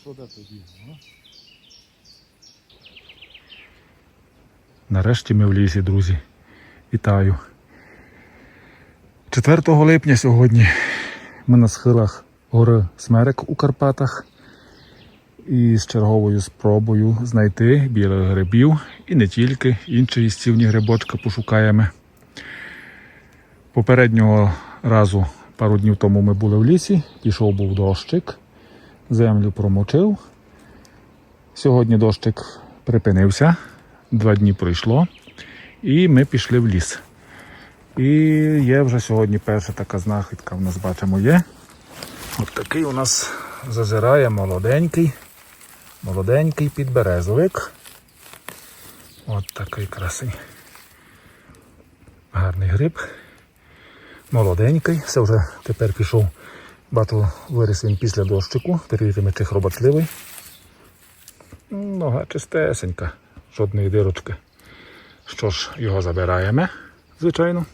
Що де? Нарешті ми в лісі, друзі. Вітаю. 4 липня сьогодні ми на схилах гори Смерек у Карпатах. І з черговою спробою знайти білих грибів і не тільки інші їстівні грибочка пошукаємо. Попереднього разу, пару днів тому ми були в лісі, пішов був дощик, землю промочив. Сьогодні дощик припинився, два дні пройшло, і ми пішли в ліс. І є вже сьогодні перша така знахідка, в нас бачимо є. От такий у нас зазирає молоденький, молоденький підберезовик. От такий красень. Гарний гриб. Молоденький. Це вже тепер пішов. Бачу, виріс після дощику. Перевіримо, чи хробатливий. Нога чистесенька, жодної дирочки. Що ж, його забираємо, звичайно.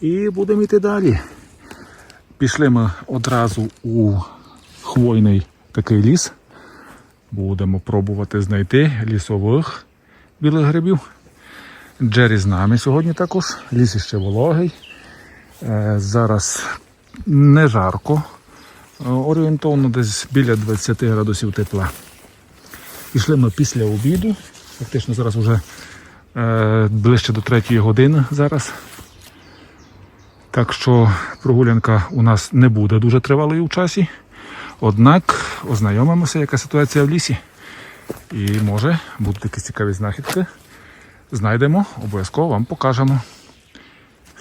І будемо йти далі. Пішли ми одразу у хвойний такий ліс. Будемо пробувати знайти лісових білих грибів. Джері з нами сьогодні також. Ліс іще вологий. Е, Зараз не жарко. Е, Орієнтовно десь біля 20 градусів тепла. Пішли ми після обіду. Фактично зараз вже е, ближче до третьої години зараз. Так що прогулянка у нас не буде дуже тривалою в часі. Однак ознайомимося, яка ситуація в лісі. І може будуть якісь цікаві знахідки. Знайдемо, обов'язково вам покажемо.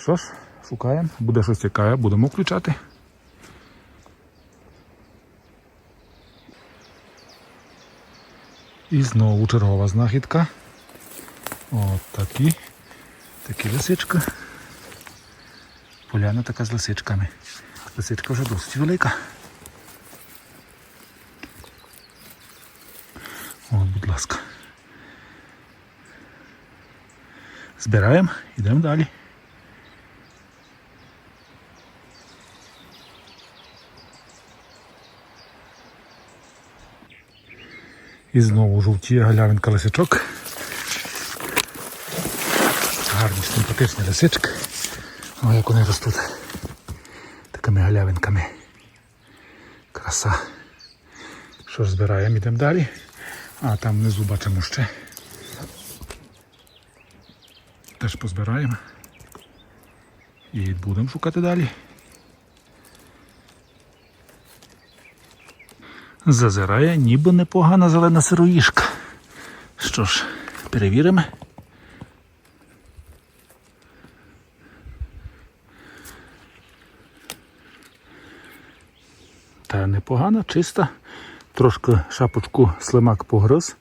Що ж, шукаємо, буде щось цікаве, будемо включати. І знову чергова знахідка. От такі. Такі лисичка. Поляна така з лисичками. Лисичка вже досить велика. От, будь ласка. Збираємо, йдемо далі. І знову жовтіє галявинка лисичок. Гарні, симпатичні лисички. О, як вони ростуть. Такими галявинками. Краса. Що ж, збираємо, йдемо далі. А там внизу бачимо ще. Теж позбираємо. І будемо шукати далі. Зазирає ніби непогана зелена сироїшка. Що ж, перевіримо. Та непогана, чиста. Трошки шапочку слимак погриз.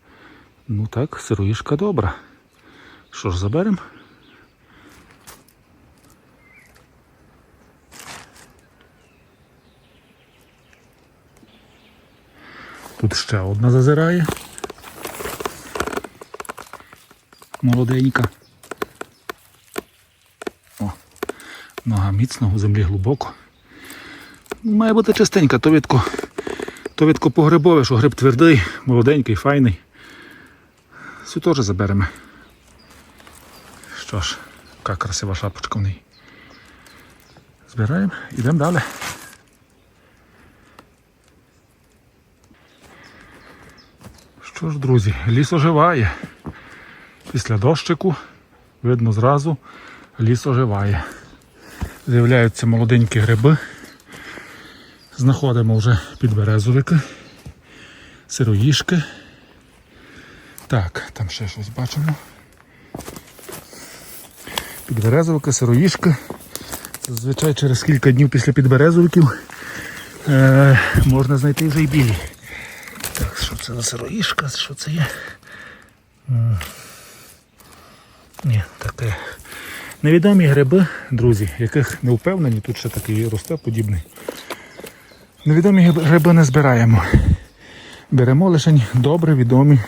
Ну так, сироїшка добра. Що ж, заберемо? Тут ще одна зазирає. Молоденька. О, нога міцна, у землі глибоко. Ну, Має бути чистенька, то відко, то відко погрибове, що гриб твердий, молоденький, файний. Цю теж заберемо. Що ж, яка красива шапочка в неї. Збираємо, йдемо далі. Що ж, друзі, ліс оживає. Після дощику видно зразу, ліс оживає. З'являються молоденькі гриби. Знаходимо вже підберезовики, сироїшки. Так, там ще щось бачимо. Підберезовики, сироїшки. Зазвичай через кілька днів після підберезовиків е, можна знайти вже й білі. Що це за сироїшка? Що це є? Ні, таке. Невідомі гриби, друзі, яких не впевнені, тут ще такий росте подібний. Невідомі гриби не збираємо. Беремо лише добре відомі,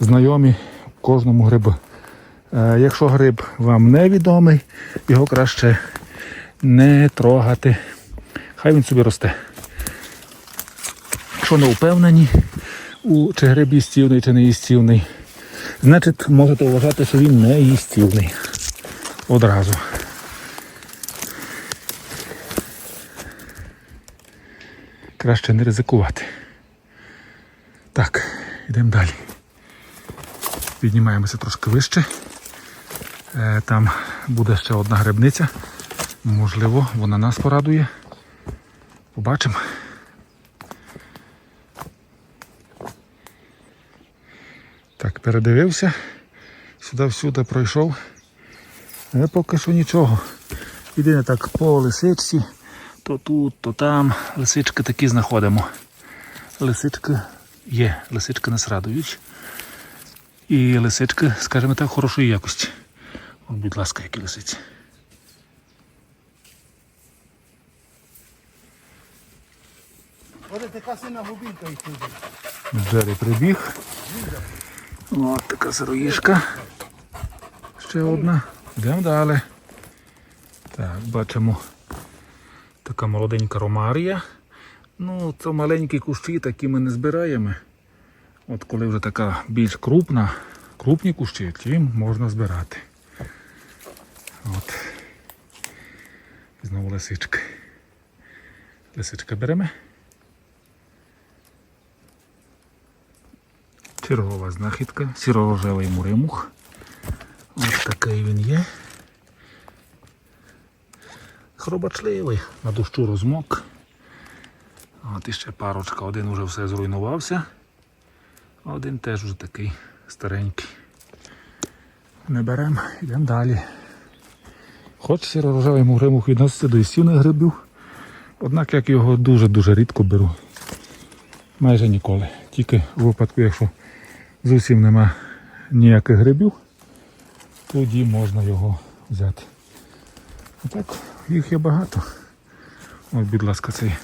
знайомі кожному грибу. Е, якщо гриб вам невідомий, його краще не трогати. Хай він собі росте. Якщо не впевнені, у чи гриб їстівний, чи не їстівний, значить можете вважати, що він не їстівний. Одразу. Краще не ризикувати. Так, йдемо далі. Піднімаємося трошки вище. Е, Там буде ще одна грибниця. Можливо, вона нас порадує. Побачимо. Передивився. Сюди-всюди пройшов. Але поки що нічого. Єдине так по лисичці, то тут, то там. Лисички такі знаходимо. Лисички є, лисички нас радують. І лисички, скажімо так, хорошої якості. От, будь ласка, які лисиці. Оде така сина губінка і туди. Джері прибіг. От така сироїшка. Ще одна. Йдемо далі. Так, бачимо така молоденька ромарія. Ну, це маленькі кущі, такі ми не збираємо. От коли вже така більш крупна, крупні кущі, ті можна збирати. От. Знову лисички. Лисичка беремо. Чергова знахідка, сіро-рожевий муримух. Ось такий він є. Хробачливий, на дощу розмок. От іще парочка, один уже все зруйнувався, а один теж вже такий старенький. Не беремо, йдемо далі. Хоч сіро-рожевий муримух відноситься до істівних грибів, однак як його дуже-дуже рідко беру. Майже ніколи. Тільки у випадку, якщо зовсім нема ніяких грибів, тоді можна його взяти. А так, їх є багато. От, будь ласка, цей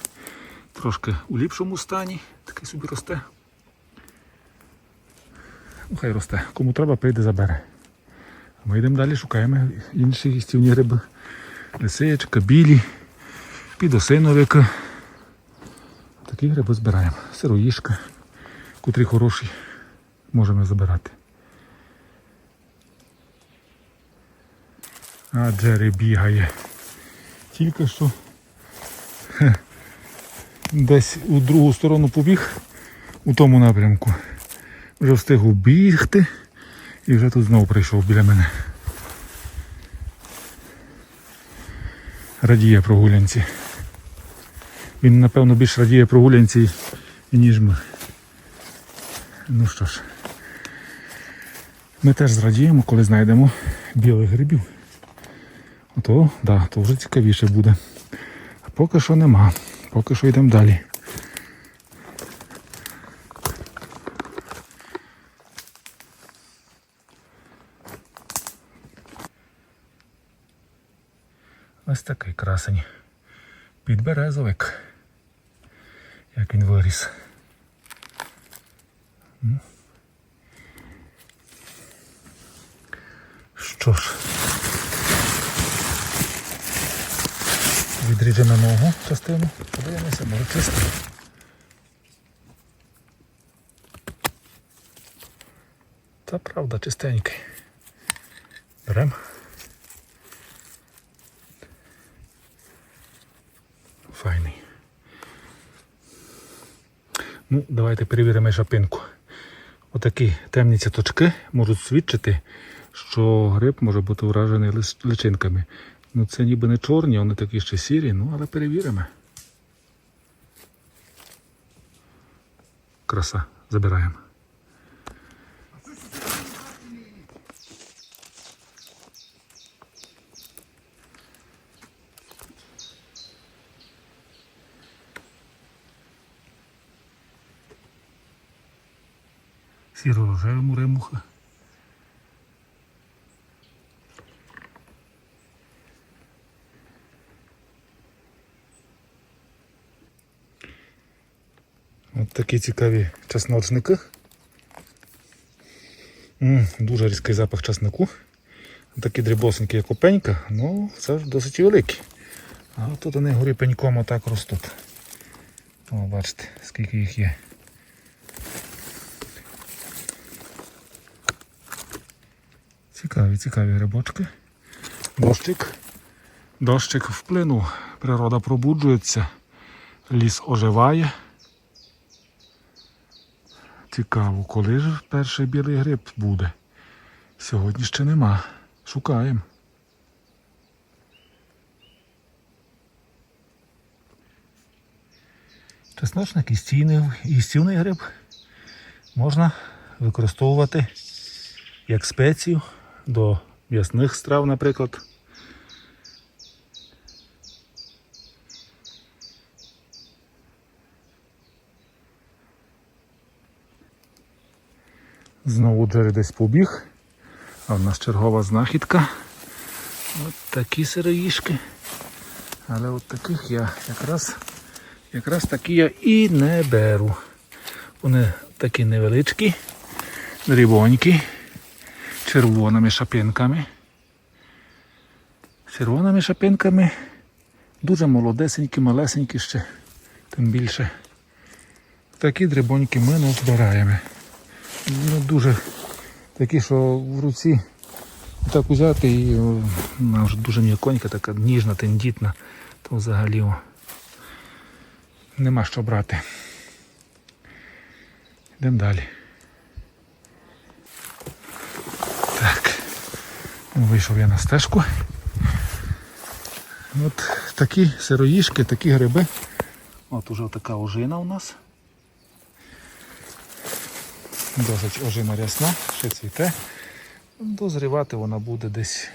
трошки у ліпшому стані, такий собі росте. Ну, хай росте. Кому треба, прийде забере. Ми йдемо далі, шукаємо інші їстівні гриби. Лисичка, білі, підосиновики. Такі гриби збираємо. Сироїшка, котрі хороші, можемо забирати. А Джері бігає. Тільки що хе, десь у другу сторону побіг у тому напрямку. Вже встиг убігти і вже тут знову прийшов біля мене. Радіє прогулянці. Він, напевно, більш радіє прогулянці, ніж ми. Ну що ж, ми теж зрадіємо, коли знайдемо білих грибів. Ото, да, то вже цікавіше буде. А поки що нема. Поки що йдемо далі. Ось такий красень. Підберезовик. Як він виріс. М. Що ж. Відріжемо ногу частину. Подивимося, може чисто. Та правда, чистенький. Беремо. Файний. Ну, давайте перевіримо шапинку. Отакі темні цяточки можуть свідчити, що гриб може бути вражений личинками. Ну це ніби не чорні, вони такі ще сірі, ну але перевіримо. Краса, забираємо. Сіро-рожеві муремуха. От такі цікаві чесночники. М -м, дуже різкий запах чеснику. Такі дрібосенькі, як опенька, ну це ж досить великі. А тут вони горі пеньком отак ростуть. О, бачите, скільки їх є. Цікаві, цікаві грибочки. Дощик. Дощик вплинув, природа пробуджується, ліс оживає. Цікаво, коли ж перший білий гриб буде? Сьогодні ще нема. Шукаємо. Чесночник і стійний, і стівний гриб можна використовувати як спецію до м'ясних страв, наприклад. Знову Джері десь побіг, а в нас чергова знахідка. От такі сироїшки. Але от таких я якраз, якраз такі я і не беру. Вони такі невеличкі, дрібонькі, червоними шапинками. Червоними шапинками, дуже молодесенькі, малесенькі ще, тим більше. Такі дрібонькі ми не збираємо. Ну, дуже такі, що в руці так взяти і вона вже дуже м'яконька, така ніжна, тендітна, то взагалі нема що брати. Йдемо далі. Так. Вийшов я на стежку. От такі сироїшки, такі гриби. От уже така ожина у нас. Досить ожина рясна, ще цвіте. Дозрівати вона буде десь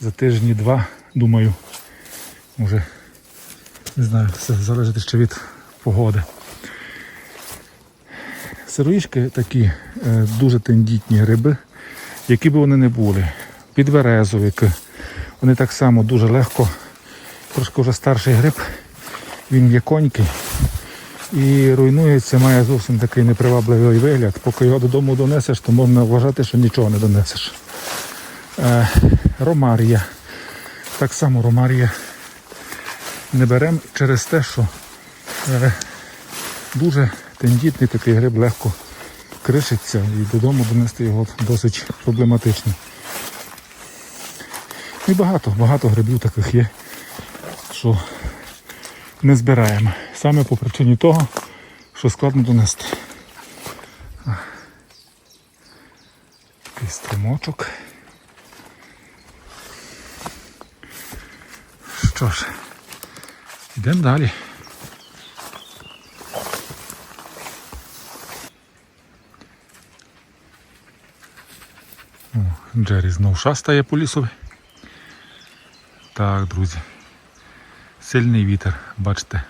за тижні-два, думаю. Може, не знаю, все залежить ще від погоди. Сироїшки такі е, дуже тендітні гриби, які б вони не були. Підверезовик. Вони так само дуже легко, трошки вже старший гриб, він м'яконький і руйнується, має зовсім такий непривабливий вигляд. Поки його додому донесеш, то можна вважати, що нічого не донесеш. Е, ромарія. Так само ромарія не беремо через те, що е, дуже тендітний такий гриб легко кришиться і додому донести його досить проблематично. І багато, багато грибів таких є, що не збираємо. Саме по причині того, що складно донести. Такий струмочок. Що ж, йдемо далі. О, Джері знов шастає по лісові. Так, друзі. Сильний вітер, бачите,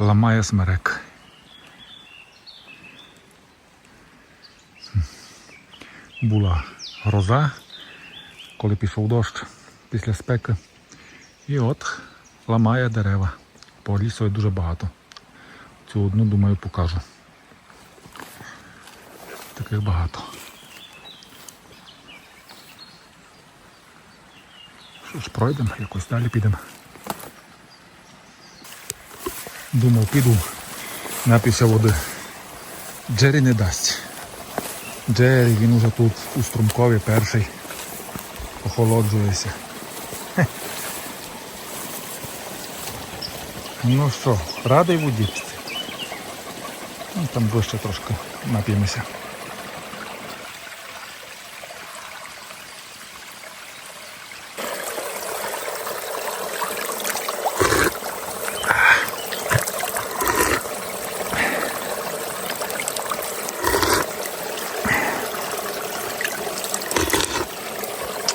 ламає смерек. Була гроза, коли пішов дощ після спеки. І от ламає дерева. По лісу дуже багато. Цю одну, думаю, покажу. Таких багато. Що ж, пройдемо, якось далі підемо. Думав, піду напівся води. Джері не дасть. Джері, він уже тут у струмкові перший. Охолоджується. Ну що, радий воді? Ну, там ближче трошки нап'ємося.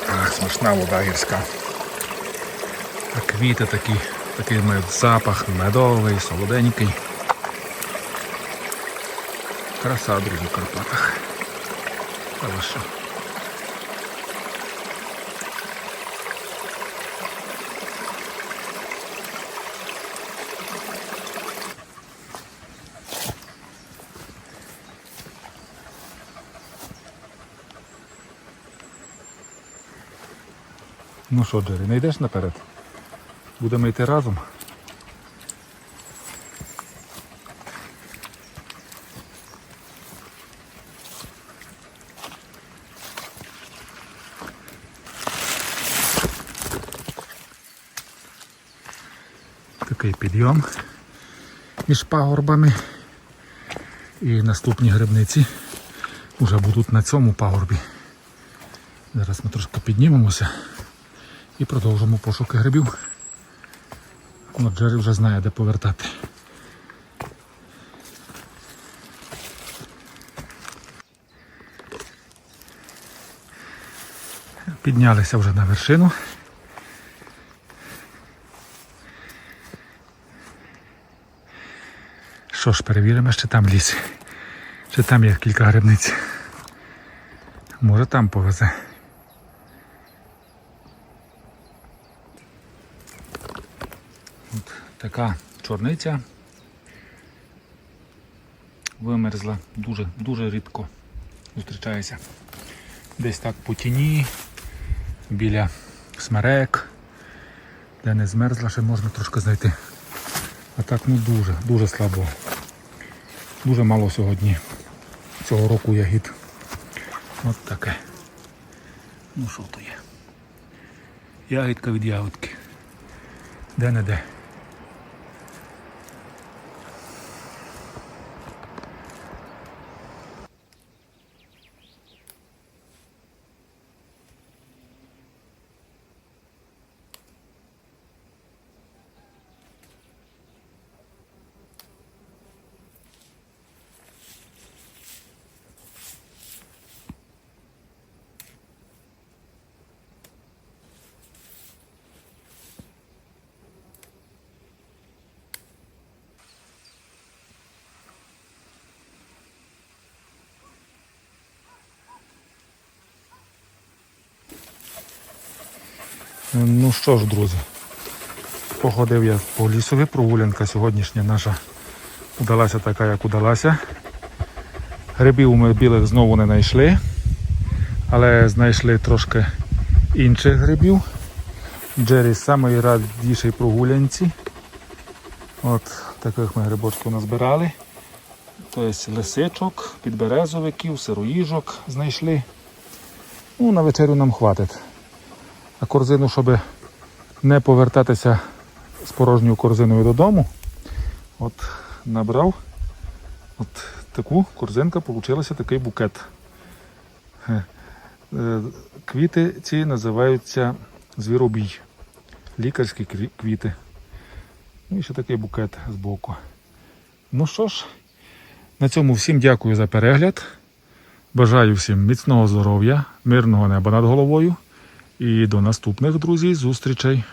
А, смачна вода гірська. А квіти такі, такий мед, запах медовий, солоденький. Краса, друзі, в Карпатах. Що? Ну що, Джері, не йдеш наперед? Будемо йти разом. Такий підйом між пагорбами. І наступні грибниці вже будуть на цьому пагорбі. Зараз ми трошки піднімемося і продовжимо пошуки грибів. От Джері вже знає, де повертати. Піднялися вже на вершину. Що ж, перевіримо, чи там ліс. Чи там є кілька грибниць. Може там повезе. От така чорниця. Вимерзла дуже, дуже рідко зустрічається. Десь так по тіні, біля смерек, де не змерзла, ще можна трошки знайти. А так ну дуже, дуже слабо. Дуже мало сьогодні цього року ягід. От таке. Ну що то є? Ягідка від ягодки. Де Ну що ж, друзі, походив я по лісові, прогулянка сьогоднішня наша удалася така, як удалася. Грибів ми білих знову не знайшли, але знайшли трошки інших грибів. Джері радішій прогулянці. От таких ми грибочків назбирали. Тобто лисичок, підберезовиків, сироїжок знайшли. Ну, на вечерю нам хватить. А корзину, щоб не повертатися з порожньою корзиною додому, от набрав от таку корзинка, получилося такий букет. Е, е, Квіти ці називаються звіробій. Лікарські квіти. Ну і ще такий букет збоку. Ну що ж, на цьому всім дякую за перегляд. Бажаю всім міцного здоров'я, мирного неба над головою. І до наступних, друзі, зустрічей.